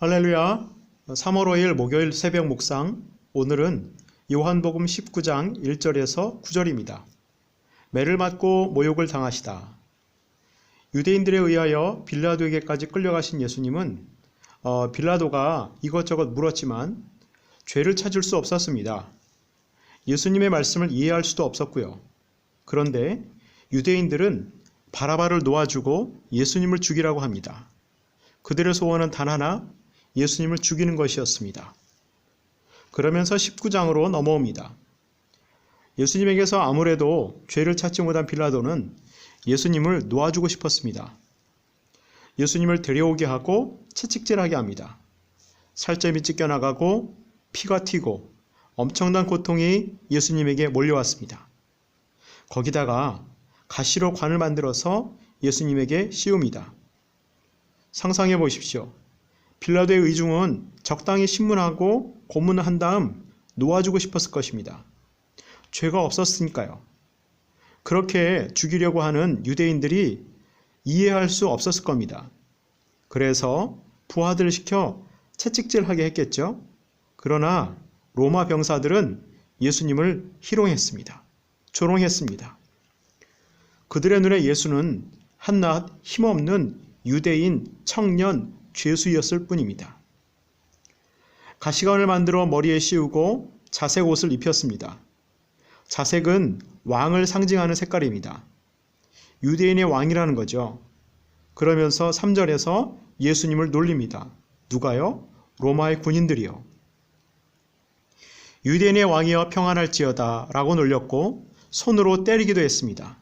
할렐루야. 3월 5일 목요일 새벽 묵상. 오늘은 요한복음 19장 1절에서 9절입니다. 매를 맞고 모욕을 당하시다. 유대인들에 의하여 빌라도에게까지 끌려가신 예수님은 어, 빌라도가 이것저것 물었지만 죄를 찾을 수 없었습니다. 예수님의 말씀을 이해할 수도 없었고요. 그런데 유대인들은 바라바를 놓아주고 예수님을 죽이라고 합니다. 그들의 소원은 단 하나 예수님을 죽이는 것이었습니다. 그러면서 19장으로 넘어옵니다. 예수님에게서 아무래도 죄를 찾지 못한 빌라도는 예수님을 놓아주고 싶었습니다. 예수님을 데려오게 하고 채찍질하게 합니다. 살점이 찢겨나가고 피가 튀고 엄청난 고통이 예수님에게 몰려왔습니다. 거기다가 가시로 관을 만들어서 예수님에게 씌웁니다. 상상해 보십시오. 빌라도의 의중은 적당히 신문하고 고문을 한 다음 놓아주고 싶었을 것입니다. 죄가 없었으니까요. 그렇게 죽이려고 하는 유대인들이 이해할 수 없었을 겁니다. 그래서 부하들을 시켜 채찍질하게 했겠죠. 그러나 로마 병사들은 예수님을 희롱했습니다. 조롱했습니다. 그들의 눈에 예수는 한낱 힘없는 유대인 청년 죄수였을 뿐입니다. 가시관을 만들어 머리에 씌우고 자색 옷을 입혔습니다. 자색은 왕을 상징하는 색깔입니다. 유대인의 왕이라는 거죠. 그러면서 3절에서 예수님을 놀립니다. 누가요? 로마의 군인들이요. 유대인의 왕이여 평안할지어다 라고 놀렸고 손으로 때리기도 했습니다.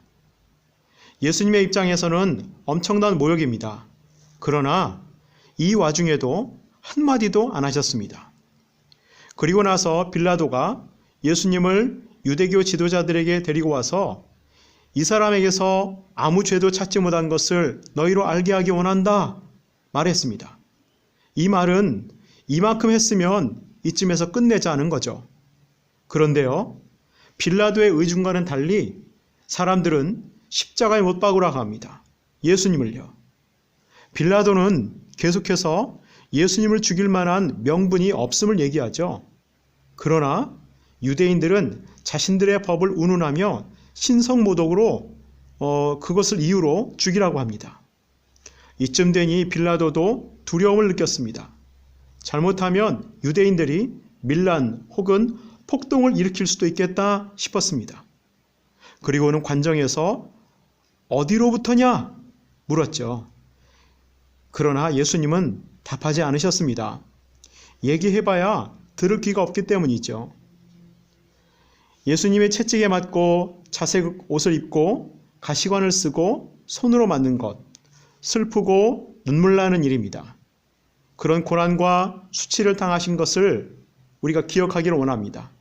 예수님의 입장에서는 엄청난 모욕입니다. 그러나 이 와중에도 한마디도 안 하셨습니다. 그리고 나서 빌라도가 예수님을 유대교 지도자들에게 데리고 와서 이 사람에게서 아무 죄도 찾지 못한 것을 너희로 알게 하기 원한다 말했습니다. 이 말은 이만큼 했으면 이쯤에서 끝내자는 거죠. 그런데요, 빌라도의 의중과는 달리 사람들은 십자가에 못 박으라고 합니다. 예수님을요. 빌라도는 계속해서 예수님을 죽일 만한 명분이 없음을 얘기하죠. 그러나 유대인들은 자신들의 법을 운운하며 신성모독으로 어, 그것을 이유로 죽이라고 합니다. 이쯤 되니 빌라도도 두려움을 느꼈습니다. 잘못하면 유대인들이 밀란 혹은 폭동을 일으킬 수도 있겠다 싶었습니다. 그리고는 관정에서 어디로부터냐 물었죠. 그러나 예수님은 답하지 않으셨습니다. 얘기해봐야 들을 귀가 없기 때문이죠. 예수님의 채찍에 맞고 자색 옷을 입고 가시관을 쓰고 손으로 만든 것, 슬프고 눈물 나는 일입니다. 그런 고난과 수치를 당하신 것을 우리가 기억하기를 원합니다.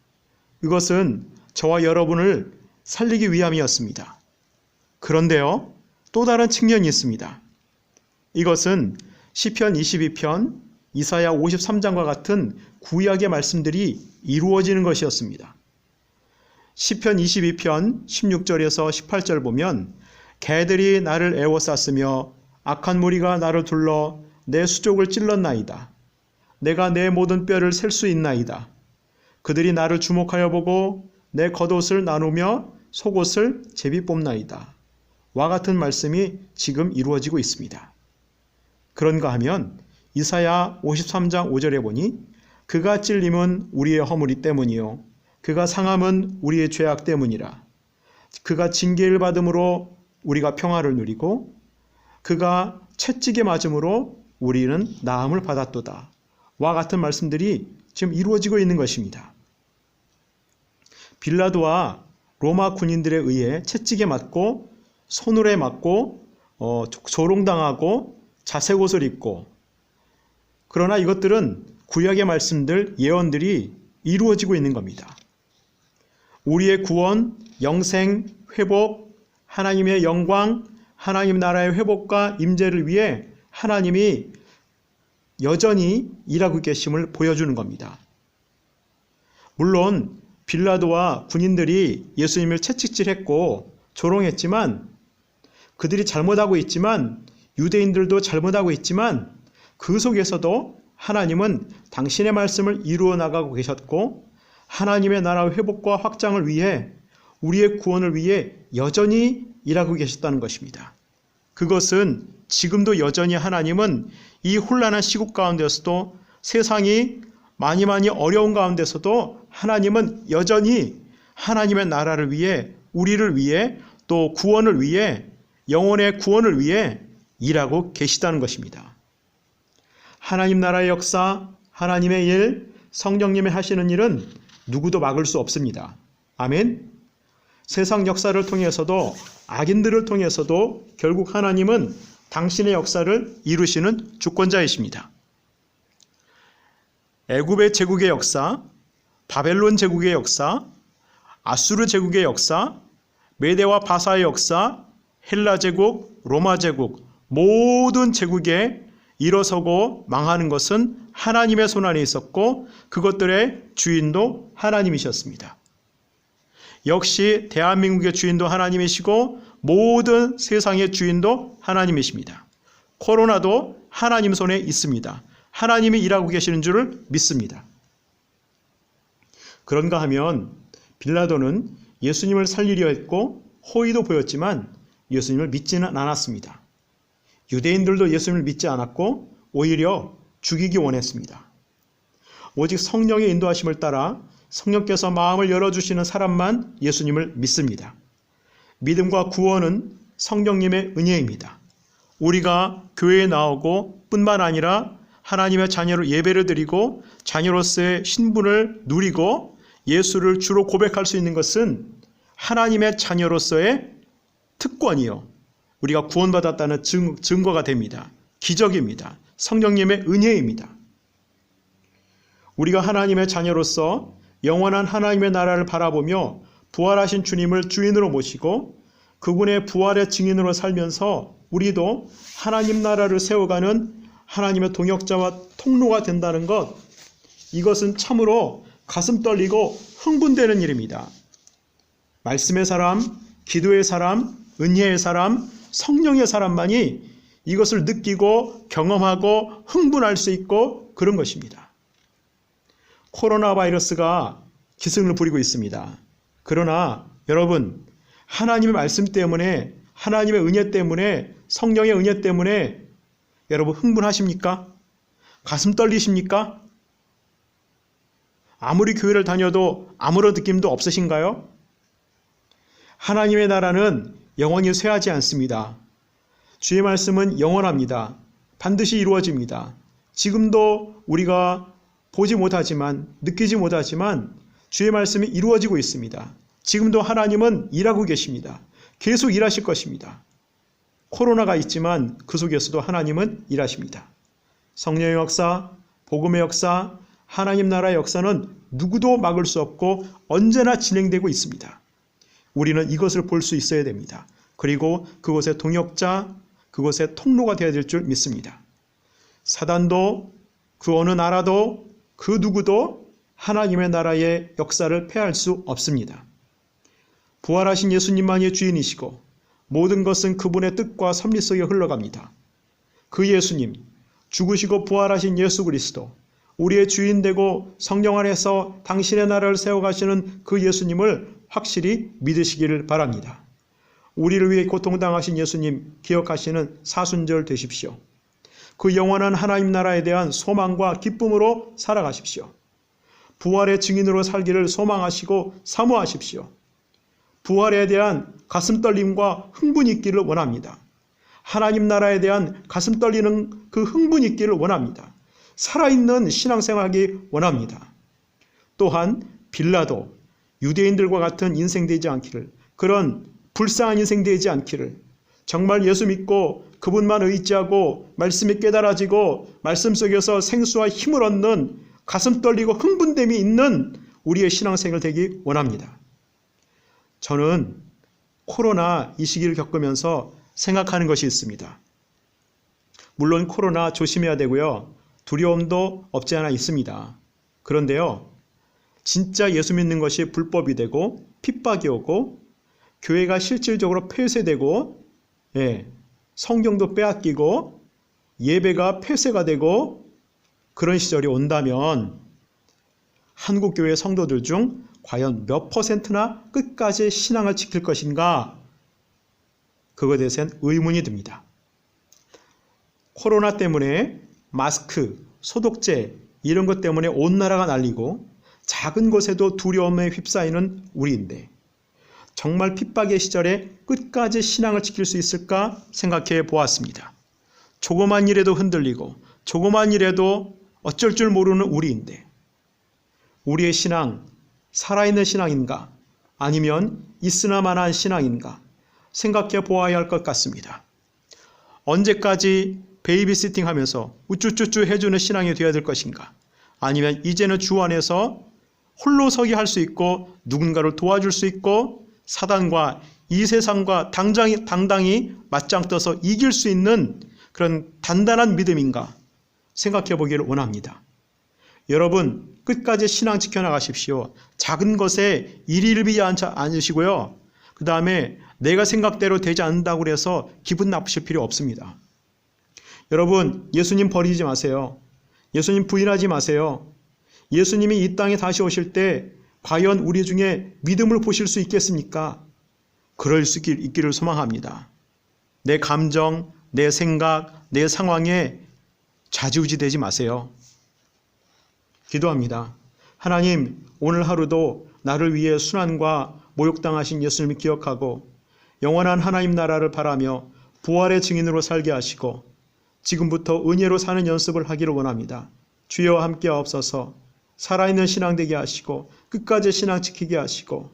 이것은 저와 여러분을 살리기 위함이었습니다. 그런데요, 또 다른 측면이 있습니다. 이것은 시편 22편, 이사야 53장과 같은 구약의 말씀들이 이루어지는 것이었습니다. 시편 22편 16절에서 18절 보면 개들이 나를 애워쌌으며 악한 무리가 나를 둘러 내 수족을 찔렀나이다. 내가 내 모든 뼈를 셀 수 있나이다. 그들이 나를 주목하여 보고 내 겉옷을 나누며 속옷을 제비 뽑나이다. 와 같은 말씀이 지금 이루어지고 있습니다. 그런가 하면 이사야 53장 5절에 보니 그가 찔림은 우리의 허물이 때문이요 그가 상함은 우리의 죄악 때문이라 그가 징계를 받음으로 우리가 평화를 누리고 그가 채찍에 맞음으로 우리는 나음을 받았도다. 와 같은 말씀들이 지금 이루어지고 있는 것입니다. 빌라도와 로마 군인들에 의해 채찍에 맞고 손으로 맞고 어, 조롱당하고 자색 옷을 입고 그러나 이것들은 구약의 말씀들 예언들이 이루어지고 있는 겁니다. 우리의 구원, 영생, 회복, 하나님의 영광, 하나님 나라의 회복과 임재를 위해 하나님이 여전히 일하고 계심을 보여주는 겁니다. 물론 빌라도와 군인들이 예수님을 채찍질했고 조롱했지만 그들이 잘못하고 있지만 유대인들도 잘못하고 있지만 그 속에서도 하나님은 당신의 말씀을 이루어 나가고 계셨고 하나님의 나라 회복과 확장을 위해 우리의 구원을 위해 여전히 일하고 계셨다는 것입니다. 그것은 지금도 여전히 하나님은 이 혼란한 시국 가운데서도 세상이 많이 많이 어려운 가운데서도 하나님은 여전히 하나님의 나라를 위해 우리를 위해 또 구원을 위해 영혼의 구원을 위해 일하고 계시다는 것입니다. 하나님 나라의 역사, 하나님의 일, 성령님의 하시는 일은 누구도 막을 수 없습니다. 아멘. 세상 역사를 통해서도 악인들을 통해서도 결국 하나님은 당신의 역사를 이루시는 주권자이십니다. 애굽의 제국의 역사, 바벨론 제국의 역사, 아수르 제국의 역사, 메대와 바사의 역사, 헬라 제국, 로마 제국 모든 제국에 일어서고 망하는 것은 하나님의 손 안에 있었고 그것들의 주인도 하나님이셨습니다. 역시 대한민국의 주인도 하나님이시고 모든 세상의 주인도 하나님이십니다. 코로나도 하나님 손에 있습니다. 하나님이 일하고 계시는 줄을 믿습니다. 그런가 하면 빌라도는 예수님을 살리려 했고 호의도 보였지만 예수님을 믿지는 않았습니다. 유대인들도 예수님을 믿지 않았고 오히려 죽이기 원했습니다. 오직 성령의 인도하심을 따라 성령께서 마음을 열어주시는 사람만 예수님을 믿습니다. 믿음과 구원은 성령님의 은혜입니다. 우리가 교회에 나오고 뿐만 아니라 하나님의 자녀로 예배를 드리고 자녀로서의 신분을 누리고 예수를 주로 고백할 수 있는 것은 하나님의 자녀로서의 특권이요. 우리가 구원받았다는 증, 증거가 됩니다. 기적입니다. 성령님의 은혜입니다. 우리가 하나님의 자녀로서 영원한 하나님의 나라를 바라보며 부활하신 주님을 주인으로 모시고 그분의 부활의 증인으로 살면서 우리도 하나님 나라를 세워가는 하나님의 동역자와 통로가 된다는 것, 이것은 참으로 가슴 떨리고 흥분되는 일입니다. 말씀의 사람, 기도의 사람, 은혜의 사람, 성령의 사람만이 이것을 느끼고 경험하고 흥분할 수 있고 그런 것입니다. 코로나 바이러스가 기승을 부리고 있습니다. 그러나 여러분, 하나님의 말씀 때문에, 하나님의 은혜 때문에, 성령의 은혜 때문에 여러분 흥분하십니까? 가슴 떨리십니까? 아무리 교회를 다녀도 아무런 느낌도 없으신가요? 하나님의 나라는 영원히 쇠하지 않습니다. 주의 말씀은 영원합니다. 반드시 이루어집니다. 지금도 우리가 보지 못하지만 느끼지 못하지만 주의 말씀이 이루어지고 있습니다. 지금도 하나님은 일하고 계십니다. 계속 일하실 것입니다. 코로나가 있지만 그 속에서도 하나님은 일하십니다. 성령의 역사, 복음의 역사, 하나님 나라의 역사는 누구도 막을 수 없고 언제나 진행되고 있습니다. 우리는 이것을 볼 수 있어야 됩니다. 그리고 그곳의 동역자, 그곳의 통로가 되어야 될 줄 믿습니다. 사단도 그 어느 나라도 그 누구도 하나님의 나라의 역사를 폐할 수 없습니다. 부활하신 예수님만이 주인이시고 모든 것은 그분의 뜻과 섭리 속에 흘러갑니다. 그 예수님, 죽으시고 부활하신 예수 그리스도, 우리의 주인 되고 성령 안에서 당신의 나라를 세워가시는 그 예수님을 확실히 믿으시기를 바랍니다. 우리를 위해 고통당하신 예수님 기억하시는 사순절 되십시오. 그 영원한 하나님 나라에 대한 소망과 기쁨으로 살아가십시오. 부활의 증인으로 살기를 소망하시고 사모하십시오. 부활에 대한 가슴 떨림과 흥분이 있기를 원합니다. 하나님 나라에 대한 가슴 떨리는 그 흥분이 있기를 원합니다. 살아있는 신앙생활하기 원합니다. 또한 빌라도 유대인들과 같은 인생 되지 않기를 그런 불쌍한 인생 되지 않기를 정말 예수 믿고 그분만 의지하고 말씀이 깨달아지고 말씀 속에서 생수와 힘을 얻는 가슴 떨리고 흥분됨이 있는 우리의 신앙생활 되기 원합니다. 저는 코로나 이 시기를 겪으면서 생각하는 것이 있습니다. 물론 코로나 조심해야 되고요. 두려움도 없지 않아 있습니다. 그런데요. 진짜 예수 믿는 것이 불법이 되고 핍박이 오고 교회가 실질적으로 폐쇄되고 예, 성경도 빼앗기고 예배가 폐쇄가 되고 그런 시절이 온다면 한국 교회 성도들 중 과연 몇 퍼센트나 끝까지 신앙을 지킬 것인가? 그것에 대해서는 의문이 듭니다. 코로나 때문에 마스크, 소독제 이런 것 때문에 온 나라가 날리고 작은 것에도 두려움에 휩싸이는 우리인데 정말 핍박의 시절에 끝까지 신앙을 지킬 수 있을까 생각해 보았습니다. 조그만 일에도 흔들리고 조그만 일에도 어쩔 줄 모르는 우리인데 우리의 신앙 살아있는 신앙인가 아니면 있으나마나한 신앙인가 생각해 보아야 할 것 같습니다. 언제까지 베이비시팅 하면서 우쭈쭈쭈 해주는 신앙이 되어야 될 것인가 아니면 이제는 주 안에서 홀로 서기 할수 있고 누군가를 도와줄 수 있고 사단과 이 세상과 당장이, 당당히 맞짱 떠서 이길 수 있는 그런 단단한 믿음인가 생각해 보기를 원합니다. 여러분 끝까지 신앙 지켜나가십시오. 작은 것에 일일비지 않으시고요. 그 다음에 내가 생각대로 되지 않는다고 그래서 기분 나쁘실 필요 없습니다. 여러분 예수님 버리지 마세요. 예수님 부인하지 마세요. 예수님이 이 땅에 다시 오실 때 과연 우리 중에 믿음을 보실 수 있겠습니까? 그럴 수 있기를 소망합니다. 내 감정, 내 생각, 내 상황에 좌지우지 되지 마세요. 기도합니다. 하나님, 오늘 하루도 나를 위해 순환과 모욕당하신 예수님을 기억하고 영원한 하나님 나라를 바라며 부활의 증인으로 살게 하시고 지금부터 은혜로 사는 연습을 하기를 원합니다. 주여 함께 하옵소서 살아있는 신앙 되게 하시고 끝까지 신앙 지키게 하시고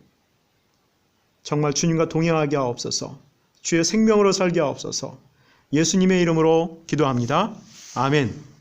정말 주님과 동행하게 하옵소서 주의 생명으로 살게 하옵소서 예수님의 이름으로 기도합니다. 아멘.